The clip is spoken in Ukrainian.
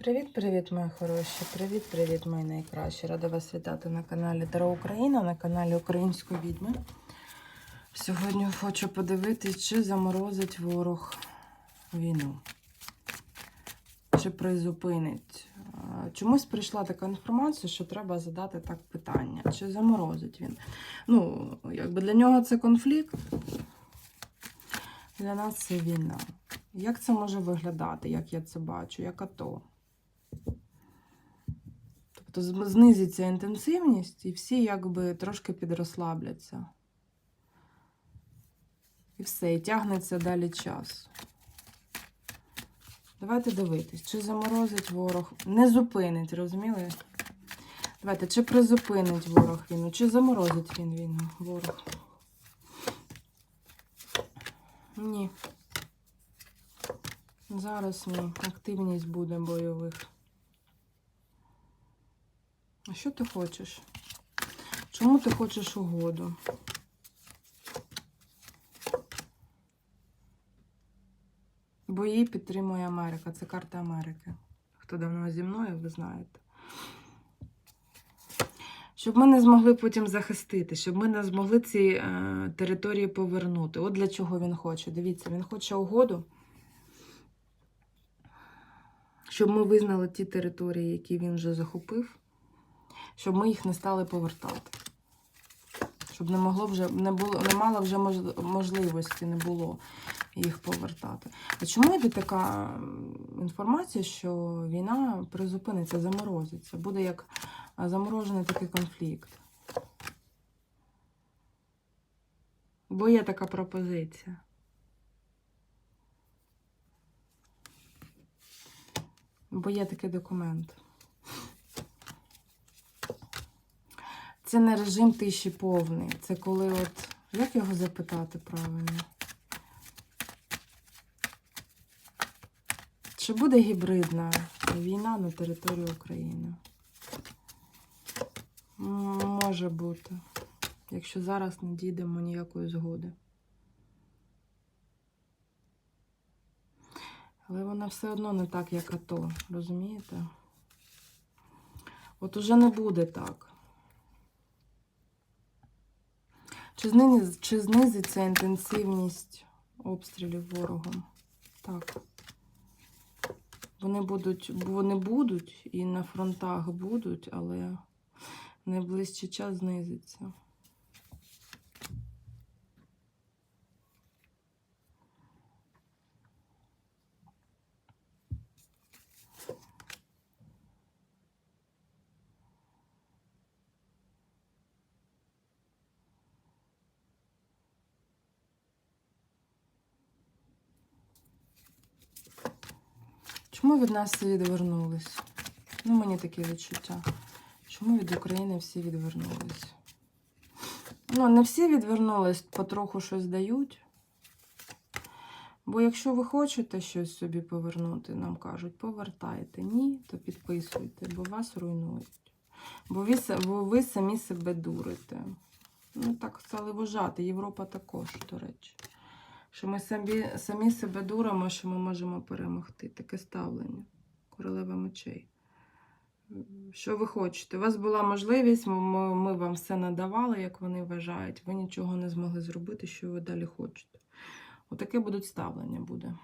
Привіт-привіт, мої хороші! Привіт-привіт, мої найкращі! Рада вас вітати на каналі Таро Україна, на каналі Української відьми. Сьогодні хочу подивитись, чи заморозить ворог війну. Чи призупинить. Чомусь прийшла така інформація, що треба задати так питання, чи заморозить він. Ну, якби для нього це конфлікт, для нас це війна. Як це може виглядати, як я це бачу, як АТО? Тобто знизиться інтенсивність, і всі якби трошки підрозслабляться. І все, і тягнеться далі час. Давайте дивитись, чи заморозить ворог. Не зупинить, розуміли? Давайте, чи призупинить ворог війну, чи заморозить він війну, ворог. Ні. Зараз ні. Активність буде бойових. А що ти хочеш? Чому ти хочеш угоду? Бо її підтримує Америка. Це карта Америки. Хто давно зі мною, ви знаєте. Щоб ми не змогли потім захистити, щоб ми не змогли ці е, території повернути. От для чого він хоче. Дивіться, він хоче угоду, щоб ми визнали ті території, які він вже захопив, щоб ми їх не стали повертати. Щоб не могло вже не було, не мало вже можливості, не було їх повертати. А чому йде така інформація, що війна призупиниться, заморозиться? Буде як заморожений такий конфлікт. Бо є така пропозиція. Бо є такий документ. Це не режим тиші повний. Це коли от. Як його запитати правильно? Чи буде гібридна війна на території України? Може бути, якщо зараз не дійдемо ніякої згоди. Але вона все одно не так, як АТО, розумієте? От уже не буде так. Чи, зниз, чи знизиться інтенсивність обстрілів ворогом? Так. Вони будуть, вони будуть і на фронтах будуть, але найближчий час знизиться. Чому від нас всі відвернулись? Ну, мені таке відчуття. Чому від України всі відвернулись? Ну, не всі відвернулись, потроху щось дають. Бо якщо ви хочете щось собі повернути, нам кажуть, повертайте. Ні, то підписуйте, бо вас руйнують. Бо ви, бо ви самі себе дурите. Ну, так стали вважати. Європа також, до речі. Що ми самі, самі себе дуримо, що ми можемо перемогти. Таке ставлення. Королева мечей. Що ви хочете? У вас була можливість, ми, ми, вам все надавали, як вони вважають. Ви нічого не змогли зробити, що ви далі хочете. Отаке будуть ставлення буде.